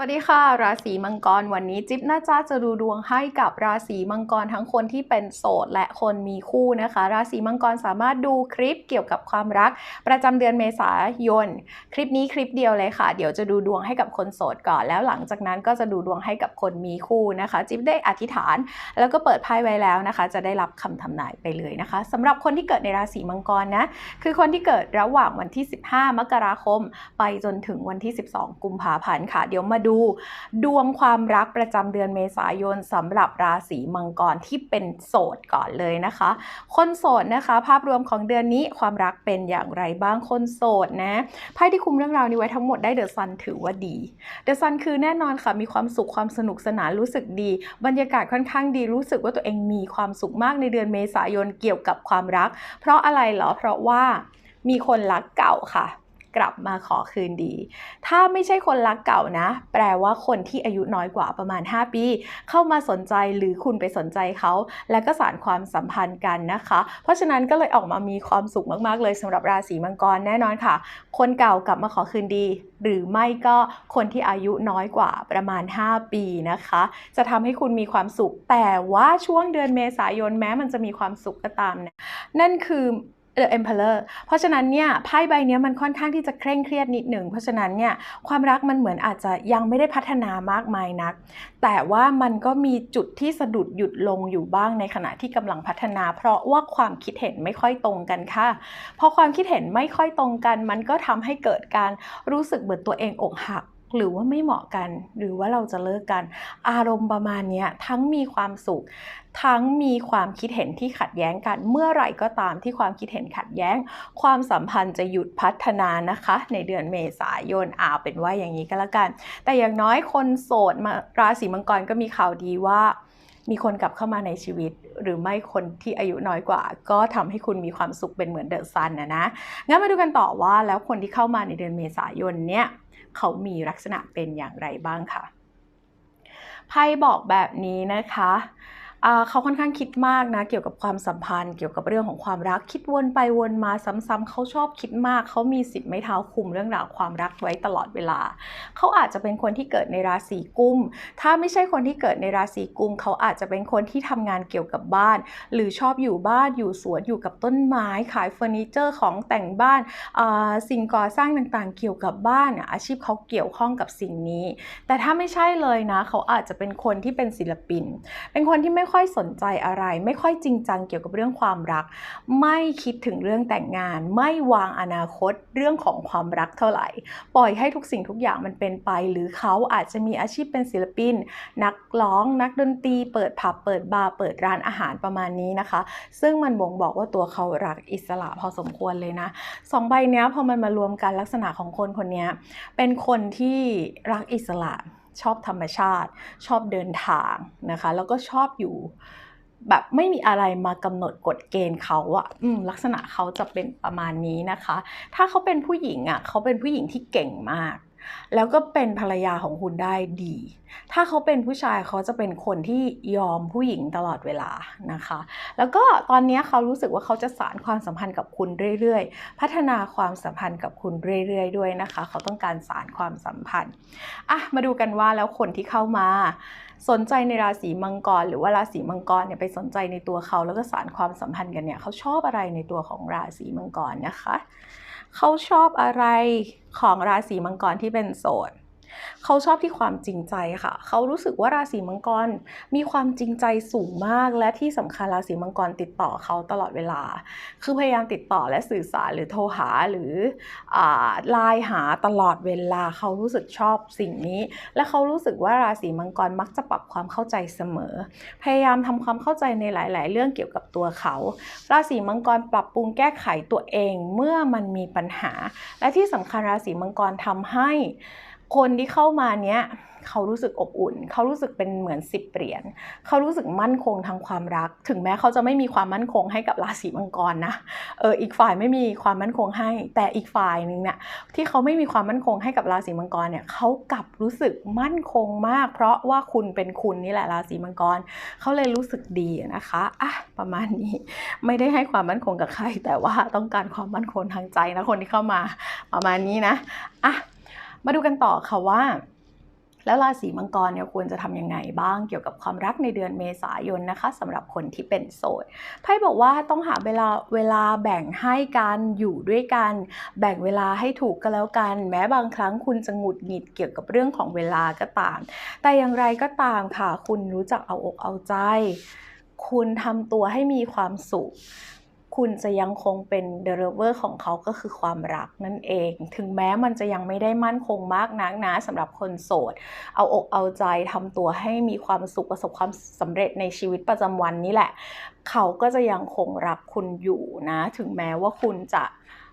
วัสดีค่ะ ราศีมังกรวันนี้จิ๊บน่าจะจะดูดวงให้กับราศีมังกรทั้งคนที่เป็นโสดและคนมีคู่นะคะ ราศีมังกรสามารถดูคลิปเกี่ยวกับความรัก ประจำเดือนเมษายน คลิปนี้คลิปเดียวเลยค่ะ เดี๋ยวจะดูดวงให้กับคนโสดก่อน แล้วหลังจากนั้นก็จะดูดวงให้กับคนมีคู่นะคะ จิ๊บได้อธิษฐาน แล้วก็เปิดไพ่ไว้แล้วนะคะ จะได้รับคำทำนายไปเลยนะคะสำหรับคนที่เกิดในราศีมังกรนะคือคนที่เกิดระหว่างวันที่ 15 มกราคม ไปจนถึงวันที่ 12 กุมภาพันธ์ค่ะ เดี๋ยวมาดูดวงความรักประจำเดือนเมษายนสำหรับราศีมังกรที่เป็นโสดก่อนเลยนะคะ คนโสดนะคะ ภาพรวมของเดือนนี้ความรักเป็นอย่างไรบ้างคนโสดนะไพ่ที่คุมเรื่องราวนี้ไว้ทั้งหมดได้เดอะซันถือว่าดีเดอะซันคือแน่นอนค่ะมีความสุขความสนุกสนานรู้สึกดี บรรยากาศค่อนข้างดีรู้สึกว่าตัวเองมีความสุขมากในเดือนเมษายนเกี่ยวกับความรัก เพราะอะไรเหรอเพราะว่ามีคนรักเก่าค่ะ กลับมาขอคืนดี ถ้าไม่ใช่คนรักเก่านะ แปลว่าคนที่อายุน้อยกว่าประมาณ 5 ปี เข้ามาสนใจหรือคุณไปสนใจเขา แล้วก็สานความสัมพันธ์กันนะคะ เพราะฉะนั้นก็เลยออกมามีความสุขมากๆ เลยสำหรับราศีมังกรแน่นอนค่ะ คนเก่ากลับมาขอคืนดี หรือไม่ก็คนที่อายุน้อยกว่าประมาณ 5 ปีนะคะ จะทำให้คุณมีความสุข แต่ว่าช่วงเดือนเมษายนแม้มันจะมีความสุขก็ตามนะนั่นคือ The Emperor เพราะฉะนั้นเนี่ยไพ่ใบเนี้ยมันค่อนข้างที่จะเคร่งเครียดนิดหนึ่ง เพราะฉะนั้นเนี่ยความรักมันเหมือนอาจจะยังไม่ได้พัฒนามากมายนัก แต่ว่ามันก็มีจุดที่สะดุดหยุดลงอยู่บ้างในขณะที่กำลังพัฒนา เพราะว่าความคิดเห็นไม่ค่อยตรงกันค่ะพอความคิดเห็นไม่ค่อยตรงกัน มันก็ทำให้เกิดการรู้สึกเหมือนตัวเองอกหัก หรือว่าไม่เหมาะกัน หรือว่าเราจะเลิกกัน อารมณ์ประมาณนี้ทั้งมีความสุข ทั้งมีความคิดเห็นที่ขัดแย้งกัน เมื่อไหร่ก็ตามที่ความคิดเห็นขัดแย้ง ความสัมพันธ์จะหยุดพัฒนานะคะ ในเดือนเมษายนอาเป็นว่าอย่างนี้ก็แล้วกัน แต่อย่างน้อยคนโสดมาราศีมังกรก็มีข่าวดีว่ามีคนกลับเข้ามาในชีวิต หรือไม่คนที่อายุน้อยกว่า ก็ทำให้คุณมีความสุขเป็นเหมือนเดอะซันนะนะงั้นมาดูกันต่อว่าแล้วคนที่เข้ามาในเดือนเมษายนเนี่ย เขามีลักษณะเป็นอย่างไรบ้างค่ะไพ่บอกแบบนี้นะคะ เขาค่อนข้างคิดมากนะ เกี่ยวกับความสัมพันธ์ เกี่ยวกับเรื่องของความรัก คิดวนไปวนมาซ้ำๆเขาชอบคิดมาก เขามีสิทธิ์ไม่เท้าคุมเรื่องราวความรักไว้ตลอดเวลา เขาอาจจะเป็นคนที่เกิดในราศีกุม ถ้าไม่ใช่คนที่เกิดในราศีกุม เขาอาจจะเป็นคนที่ทำงานเกี่ยวกับบ้าน หรือชอบอยู่บ้านอยู่สวนอยู่กับต้นไม้ขายเฟอร์นิเจอร์ของแต่งบ้านสิ่งก่อสร้างต่างๆ เกี่ยวกับบ้านอาชีพเขาเกี่ยวข้องกับสิ่งนี้ แต่ถ้าไม่ใช่เลยนะ เขาอาจจะเป็นคนที่เป็นศิลปิน เป็นคนที่ไม่ค่อยสนใจอะไร ไม่ค่อยจริงจังเกี่ยวกับเรื่องความรัก ไม่คิดถึงเรื่องแต่งงาน ไม่วางอนาคตเรื่องของความรักเท่าไหร่ ปล่อยให้ทุกสิ่งทุกอย่างมันเป็นไป หรือเขาอาจจะมีอาชีพเป็นศิลปิน นักร้องนักดนตรี เปิดผับเปิดบาร์เปิดร้านอาหารประมาณนี้นะคะ ซึ่งมันบ่งบอกว่าตัวเขารักอิสระพอสมควรเลยนะสองใบนี้พอมันมารวมกันลักษณะของคนคนนี้เป็นคนที่รักอิสระชอบธรรมชาติ ชอบเดินทางนะคะ แล้วก็ชอบอยู่แบบไม่มีอะไรมากำหนดกฎเกณฑ์เขาอะอลักษณะเขาจะเป็นประมาณนี้นะคะ ถ้าเขาเป็นผู้หญิงอะเขาเป็นผู้หญิงที่เก่งมาก แล้วก็เป็นภรรยาของคุณได้ดี ถ้าเขาเป็นผู้ชายเขาจะเป็นคนที่ยอมผู้หญิงตลอดเวลานะคะ แล้วก็ตอนนี้เขารู้สึกว่าเขาจะสานความสัมพันธ์กับคุณเรื่อยๆ พัฒนาความสัมพันธ์กับคุณเรื่อยๆ ด้วยนะคะ เขาต้องการสานความสัมพันธ์อะมาดูกันว่าแล้วคนที่เข้ามาสนใจในราศีมังกร หรือว่าราศีมังกรเนี่ยไปสนใจในตัวเขาแล้วก็สานความสัมพันธ์กันเนี่ยเขาชอบอะไรในตัวของราศีมังกรนะคะ เขาชอบอะไรของราศีมังกรที่เป็นโสด เขาชอบที่ความจริงใจค่ะ เขารู้สึกว่าราศีมังกรมีความจริงใจสูงมาก และที่สำคัญราศีมังกรติดต่อเขาตลอดเวลา คือพยายามติดต่อและสื่อสารหรือโทรหาหรือไลน์หาตลอดเวลา เขารู้สึกชอบสิ่งนี้ และเขารู้สึกว่าราศีมังกรมักจะปรับความเข้าใจเสมอ พยายามทำความเข้าใจในหลาย ๆ เรื่องเกี่ยวกับตัวเขา ราศีมังกรปรับปรุงแก้ไขตัวเองเมื่อมันมีปัญหา และที่สำคัญราศีมังกรทำให้ คนที่เข้ามาเนี้ยเขารู้สึกอบอุ่น เขารู้สึกเป็นเหมือนสิบเหรียญเขารู้สึกมั่นคงทางความรัก ถึงแม้เขาจะไม่มีความมั่นคงให้กับราศีมังกรนะเอออีกฝ่ายไม่มีความมั่นคงให้ แต่อีกฝ่ายหนึงเนี่ยที่เขาไม่มีความมั่นคงให้กับราศีมังกรเนี่ยเขากลับรู้สึกมั่นคงมาก เพราะว่าคุณเป็นคุณนี่แหละราศีมังกรเขาเลยรู้สึกดีนะคะอะประมาณนี้ไม่ได้ให้ความมั่นคงกับใคร แต่ว่าต้องการความมั่นคงทางใจนะคนที่เข้ามาประมาณนี้นะอะ มาดูกันต่อค่ะว่า แล้วราศีมังกรเนี่ยควรจะทำยังไงบ้างเกี่ยวกับความรักในเดือนเมษายนนะคะสำหรับคนที่เป็นโสดไพ่บอกว่าต้องหาเวลาเวลาแบ่งให้กันอยู่ด้วยกัน แบ่งเวลาให้ถูกก็แล้วกัน แม้บางครั้งคุณจะหงุดหงิดเกี่ยวกับเรื่องของเวลาก็ตาม แต่อย่างไรก็ตามค่ะ คุณรู้จักเอาอกเอาใจ คุณทำตัวให้มีความสุข คุณจะยังคงเป็นเด e เวอร์ของเขาก็คือความรักนั่นเอง ถึงแม้มันจะยังไม่ได้มั่นคงมากนักนะสำหรับคนโสด เอาอกเอาใจทำตัวให้มีความสุขประสบความสำเร็จในชีวิตประจำวันนี่แหละ เขาก็จะยังคงรักคุณอยู่นะ ถึงแม้ว่าคุณจะ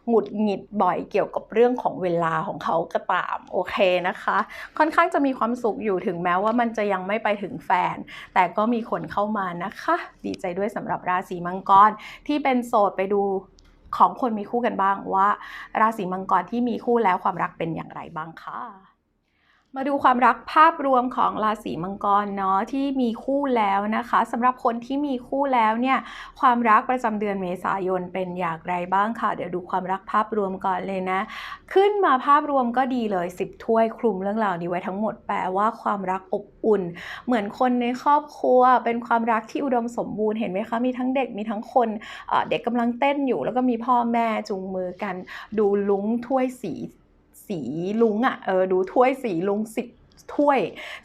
หงุดหงิดบ่อยเกี่ยวกับเรื่องของเวลาของเขาก็ตามโอเคนะคะ ค่อนข้างจะมีความสุขอยู่ถึงแม้ว่ามันจะยังไม่ไปถึงแฟน แต่ก็มีคนเข้ามานะคะ ดีใจด้วยสำหรับราศีมังกรที่เป็นโสดไปดูของคนมีคู่กันบ้างว่า ราศีมังกรที่มีคู่แล้วความรักเป็นอย่างไรบ้างค่ะ มาดูความรักภาพรวมของราศีมังกรเนาะที่มีคู่แล้วนะคะสำหรับคนที่มีคู่แล้วเนี่ยความรักประจำเดือนเมษายนเป็นอย่างไรบ้างค่ะ เดี๋ยวดูความรักภาพรวมก่อนเลยนะ ขึ้นมาภาพรวมก็ดีเลย 10 ถ้วยคลุมเรื่องราวนี้ไว้ทั้งหมดแปลว่าความรักอบอุ่น เหมือนคนในครอบครัว เป็นความรักที่อุดมสมบูรณ์เห็นไหมคะมีทั้งเด็กมีทั้งคนเด็กกำลังเต้นอยู่ แล้วก็มีพ่อแม่จูงมือกัน ดูลุงถ้วยสี สีลุงอะ่ะเออดูถ้วยสีลุงสิบ ถ้วย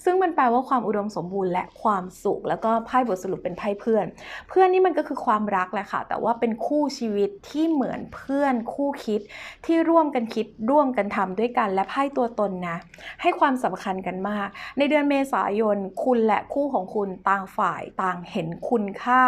ซึ่งมันแปลว่าความอุดมสมบูรณ์และความสุข แล้วก็ไพ่บทสรุปเป็นไพ่เพื่อน เพื่อนนี่มันก็คือความรักแหละค่ะ แต่ว่าเป็นคู่ชีวิตที่เหมือนเพื่อนคู่คิดที่ร่วมกันคิดร่วมกันทำด้วยกันและไพ่ตัวตนนะ ให้ความสำคัญกันมาก ในเดือนเมษายนคุณและคู่ของคุณต่างฝ่ายต่างเห็นคุณค่า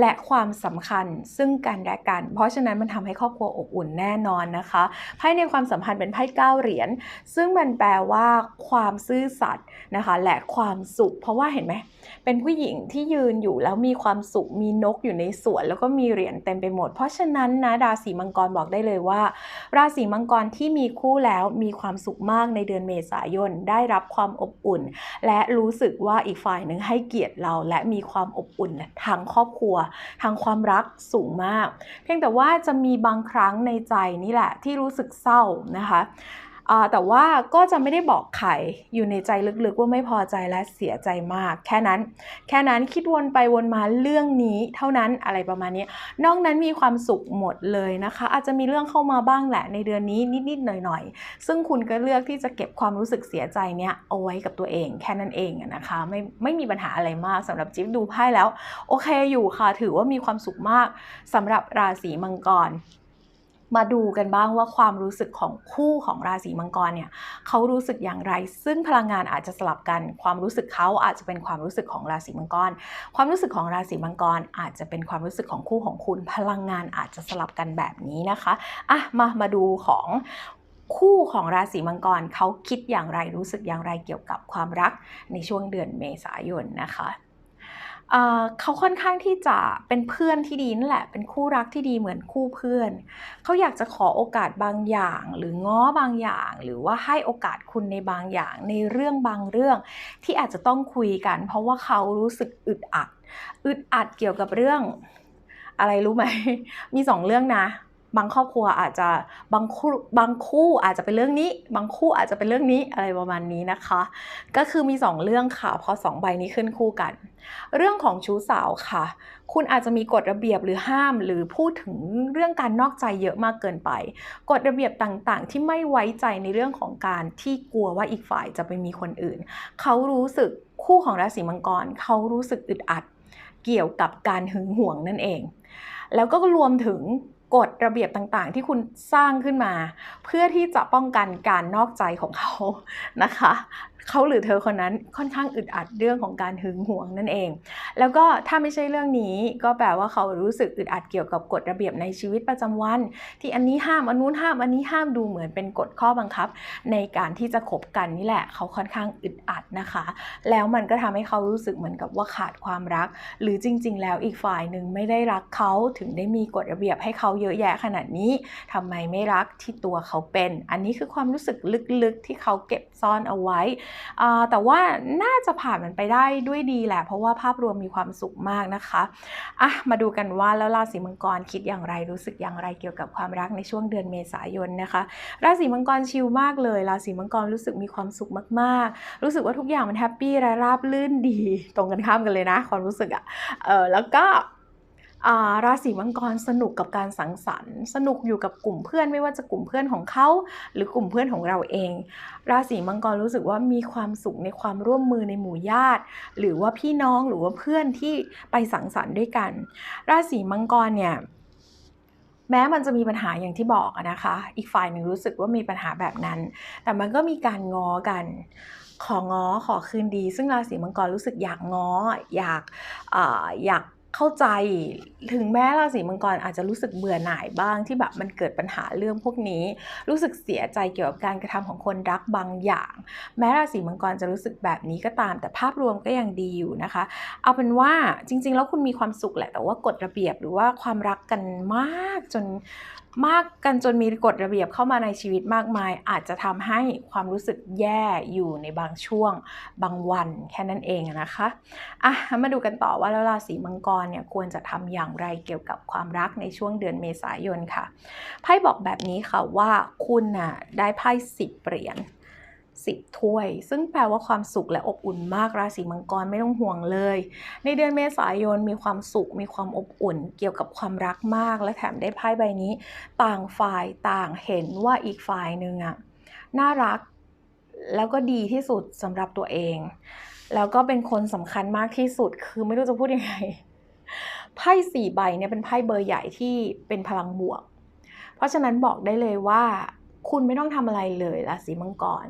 และความสำคัญซึ่งกันและกัน เพราะฉะนั้นมันทำให้ครอบครัวอบอุ่นแน่นอนนะคะไพ่ในความสัมพันธ์เป็นไพ่เก้าเหรียญซึ่งมันแปลว่าความซื่อสัตย์นะคะและความสุข เพราะว่าเห็นไหมเป็นผู้หญิงที่ยืนอยู่แล้วมีความสุขมีนกอยู่ในสวน แล้วก็มีเหรียญเต็มไปหมด เพราะฉะนั้นนะราศีมังกรบอกได้เลยว่า ราศีมังกรที่มีคู่แล้วมีความสุขมากในเดือนเมษายนได้รับความอบอุ่น และรู้สึกว่าอีกฝ่ายหนึ่งให้เกียรติเราและมีความอบอุ่นทางครอบครัว ทางความรักสูงมาก เพียงแต่ว่าจะมีบางครั้งในใจนี่แหละที่รู้สึกเศร้านะคะ แต่ว่าก็จะไม่ได้บอกใครอยู่ในใจลึกๆว่าไม่พอใจและเสียใจมาก แค่นั้น แค่นั้นคิดวนไปวนมาเรื่องนี้เท่านั้นอะไรประมาณนี้ นอกนั้นมีความสุขหมดเลยนะคะ อาจจะมีเรื่องเข้ามาบ้างแหละในเดือนนี้นิดๆหน่อยๆ ซึ่งคุณก็เลือกที่จะเก็บความรู้สึกเสียใจเนี้ยเอาไว้กับตัวเอง แค่นั้นเองนะคะไม่ไม่มีปัญหาอะไรมากสำหรับจิ๊บดูไพ่แล้ว โอเคอยู่ค่ะถือว่ามีความสุขมากสำหรับราศีมังกร มาดูกันบ้างว่าความรู้สึกของคู่ของราศีมังกรเนี่ยเขารู้สึกอย่างไร ซึ่งพลังงานอาจจะสลับกัน ความรู้สึกเขาอาจจะเป็นความรู้สึกของราศีมังกร ความรู้สึกของราศีมังกรอาจจะเป็นความรู้สึกของคู่ของคุณ พลังงานอาจจะสลับกันแบบนี้นะคะอะมามาดูของคู่ของราศีมังกรเขาคิดอย่างไรรู้สึกอย่างไรเกี่ยวกับความรักในช่วงเดือนเมษายนนะคะ เขาค่อนข้างที่จะเป็นเพื่อนที่ดีนั่นแหละ เป็นคู่รักที่ดีเหมือนคู่เพื่อน เขาอยากจะขอโอกาสบางอย่าง หรือง้อบางอย่าง หรือว่าให้โอกาสคุณในบางอย่าง ในเรื่องบางเรื่อง ที่อาจจะต้องคุยกัน เพราะว่าเขารู้สึกอึดอัด อึดอัดเกี่ยวกับเรื่อง อะไรรู้ไหม มีสองเรื่องนะ บางครอบครัวอาจจะบางคู่บางคู่อาจจะเป็นเรื่องนี้ บางคู่อาจจะเป็นเรื่องนี้อะไรประมาณนี้นะคะ ก็คือมีสองเรื่องค่ะพอสองใบนี้ขึ้นคู่กัน เรื่องของชู้สาวค่ะ คุณอาจจะมีกฎระเบียบหรือห้ามหรือพูดถึงเรื่องการนอกใจเยอะมากเกินไป กฎระเบียบต่างๆ ที่ไม่ไว้ใจในเรื่องของการที่กลัวว่าอีกฝ่ายจะไปมีคนอื่น เขารู้สึกคู่ของราศีมังกรเขารู้สึกอึดอัดเกี่ยวกับการหึงหวงนั่นเอง แล้วก็รวมถึง กฎระเบียบต่างๆ ที่คุณสร้างขึ้นมา เพื่อที่จะป้องกันการนอกใจของเขานะคะ เขาหรือเธอคนนั้นค่อนข้างอึดอัดเรื่องของการหึงหวงนั่นเอง แล้วก็ถ้าไม่ใช่เรื่องนี้ก็แปลว่าเขารู้สึกอึดอัดเกี่ยวกับกฎระเบียบในชีวิตประจำวัน ที่อันนี้ห้ามอันนู้นห้ามอันนี้ห้ามดูเหมือนเป็นกฎข้อบังคับ ในการที่จะคบกันนี่แหละ เขาค่อนข้างอึดอัดนะคะ แล้วมันก็ทำให้เขารู้สึกเหมือนกับว่าขาดความรัก หรือจริง ๆ แล้วอีกฝ่ายหนึ่งไม่ได้รักเขาถึงได้มีกฎระเบียบให้เขาเยอะแยะขนาดนี้ทำไมไม่รักที่ตัวเขาเป็น อันนี้คือความรู้สึกลึกๆที่เขาเก็บซ่อนเอาไว้แต่ว่าน่าจะผ่านมันไปได้ด้วยดีแหละ เพราะว่าภาพรวมมีความสุขมากนะคะอะมาดูกันว่าแล้วราศีมังกรคิดอย่างไรรู้สึกอย่างไรเกี่ยวกับความรักในช่วงเดือนเมษายนนะคะ ราศีมังกรชิลมากเลย ราศีมังกรรู้สึกมีความสุขมากๆ รู้สึกว่าทุกอย่างมันแฮปปี้และราบลื่นดี ตรงกันข้ามกันเลยนะ ความรู้สึกอะเออแล้วก็ ราศีมังกรสนุกกับการสังสรรค์ สนุกอยู่กับกลุ่มเพื่อนไม่ว่าจะกลุ่มเพื่อนของเขา หรือกลุ่มเพื่อนของเราเอง ราศีมังกรรู้สึกว่ามีความสุขในความร่วมมือในหมู่ญาติ หรือว่าพี่น้องหรือว่าเพื่อนที่ไปสังสรรค์ด้วยกัน ราศีมังกรเนี่ยแม้มันจะมีปัญหาอย่างที่บอกนะคะ อีกฝ่ายหนึ่งรู้สึกว่ามีปัญหาแบบนั้น แต่มันก็มีการง้อกัน ของ้อขอคืนดี ซึ่งราศีมังกรรู้สึกอยากง้อ อยากออยาก เข้าใจถึงแม้ราศีมังกรอาจจะรู้สึกเบื่อหน่ายบ้างที่แบบมันเกิดปัญหาเรื่องพวกนี้ รู้สึกเสียใจเกี่ยวกับการกระทำของคนรักบางอย่าง แม้ราศีมังกรจะรู้สึกแบบนี้ก็ตาม แต่ภาพรวมก็ยังดีอยู่นะคะ เอาเป็นว่าจริง ๆ แล้วคุณมีความสุขแหละแต่ว่ากฎระเบียบหรือว่าความรักกันมากจน มากกันจนมีกฎระเบียบเข้ามาในชีวิตมากมาย อาจจะทำให้ความรู้สึกแย่อยู่ในบางช่วงบางวันแค่นั้นเองนะคะอะมาดูกันต่อว่าแล้วราศีมังกรเนี่ยควรจะทำอย่างไรเกี่ยวกับความรักในช่วงเดือนเมษายนค่ะไพ่บอกแบบนี้ค่ะว่าคุณน่ะได้ไพ่สิบเหรียญ สิบถ้วย ซึ่งแปลว่าความสุขและอบอุ่นมากราศีมังกรไม่ต้องห่วงเลย ในเดือนเมษายนมีความสุข มีความอบอุ่น เกี่ยวกับความรักมาก และแถมได้ไพ่ใบนี้ ต่างฝ่ายต่างเห็นว่าอีกฝ่ายหนึ่งอะน่ารักแล้วก็ดีที่สุดสำหรับตัวเอง แล้วก็เป็นคนสำคัญมากที่สุดคือไม่รู้จะพูดยังไงไพ่สี่ใบเนี่ยเป็นไพ่เบอร์ใหญ่ที่เป็นพลังบวก เพราะฉะนั้นบอกได้เลยว่า คุณไม่ต้องทำอะไรเลยราศีมังกร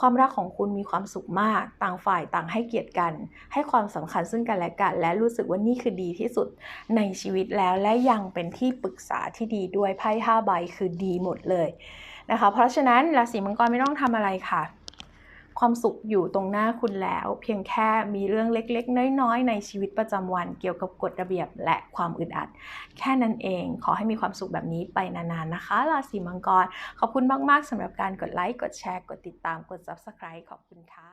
ความรักของคุณมีความสุขมาก ต่างฝ่ายต่างให้เกียรติกัน ให้ความสำคัญซึ่งกันและกัน และรู้สึกว่านี่คือดีที่สุดในชีวิตแล้วและยังเป็นที่ปรึกษาที่ดีด้วยไพ่ห้าใบคือดีหมดเลยนะคะ เพราะฉะนั้นราศีมังกรไม่ต้องทำอะไรค่ะ ความสุขอยู่ตรงหน้าคุณแล้ว เพียงแค่มีเรื่องเล็กๆ น้อยๆ ในชีวิตประจำวัน เกี่ยวกับกฎระเบียบและความอึดอัด แค่นั้นเอง ขอให้มีความสุขแบบนี้ไปนานๆนะคะ ราศีมังกร ขอบคุณมากๆสำหรับการกดไลค์ กดแชร์ กดติดตาม กด Subscribe ขอบคุณค่ะ